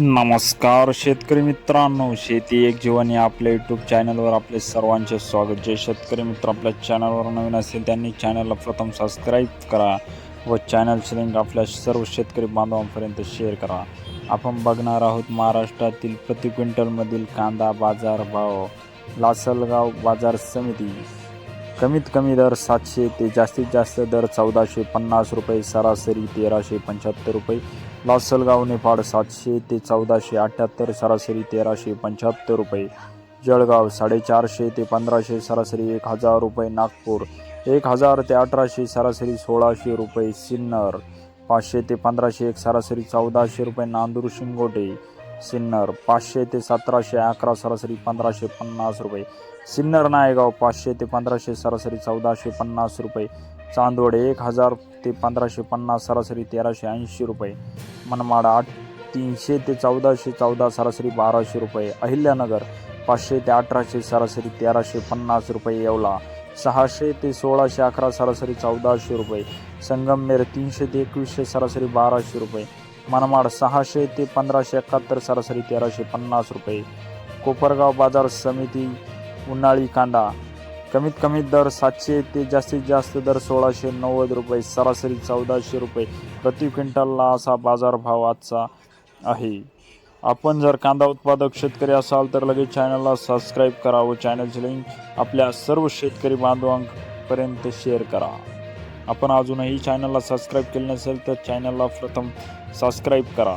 नमस्कार शेतकरी मित्रांनो शेती एक जीवन या आपल्या यूट्यूब चॅनलवर आपले सर्वांचे स्वागत. जे शेतकरी मित्र आपल्या चॅनलवर नवीन असेल त्यांनी चॅनलला प्रथम सबस्क्राईब करा व चॅनलची लिंक आपल्या सर्व शेतकरी बांधवांपर्यंत शेअर करा. आपण बघणार आहोत महाराष्ट्रातील प्रति क्विंटलमधील कांदा बाजार भाव. लासलगाव बाजार समिती. कमीत कमी दर सातशे ते जास्तीत जास्त दर चौदाशे पन्नास रुपये सरासरी तेराशे पंच्याहत्तर रुपये. लासलगाव नेपाळ सातशे ते चौदाशे अठ्ठ्याहत्तर सरासरी तेराशे पंच्याहत्तर रुपये. जळगाव साडेचारशे ते पंधराशे सरासरी एक हजार रुपये. नागपूर एक हजार ते अठराशे सरासरी सोळाशे रुपये. सिन्नर पाचशे ते पंधराशे एक सरासरी चौदाशे रुपये. नांदूर शिंगोटे सिन्नर पाचशे ते सतराशे अकरा सरासरी पंधराशे पन्नास रुपये. सिन्नर नायगाव पाचशे ते पंधराशे सरासरी चौदाशे पन्नास रुपये. चांदवड एक हजार ते पंधराशे पन्नास सरासरी तेराशे ऐंशी रुपये. मनमाड आठ तीनशे ते चौदाशे चौदा सरासरी बाराशे रुपये. अहिल्यानगर पाचशे ते अठराशे सरासरी तेराशे पन्नास रुपये येवला. सहाशे ते सोळाशे अकरा सरासरी चौदाशे रुपये. संगमनेर तीनशे ते एकवीसशे सरासरी बाराशे रुपये. मनमाड सहाशे ते पंधराशे एकाहत्तर सरासरी तेराशे पन्नास रुपये. कोपरगाव बाजार समिती उन्हाळी कांदा. कमीत कमी दर सातशे ते जास्तीत जास्त दर सोळाशे नव्वद रुपये सरासरी चौदाशे रुपये. प्रति क्विंटलला असा बाजारभाव आजचा आहे. आपण जर कांदा उत्पादक शेतकरी असाल तर लगेच चॅनलला सबस्क्राईब करा व चॅनलची लिंक आपल्या सर्व शेतकरी बांधवांपर्यंत शेअर करा. आपण अजूनही चॅनलला सबस्क्राईब केले नसेल तर चॅनलला प्रथम सबस्क्राईब करा.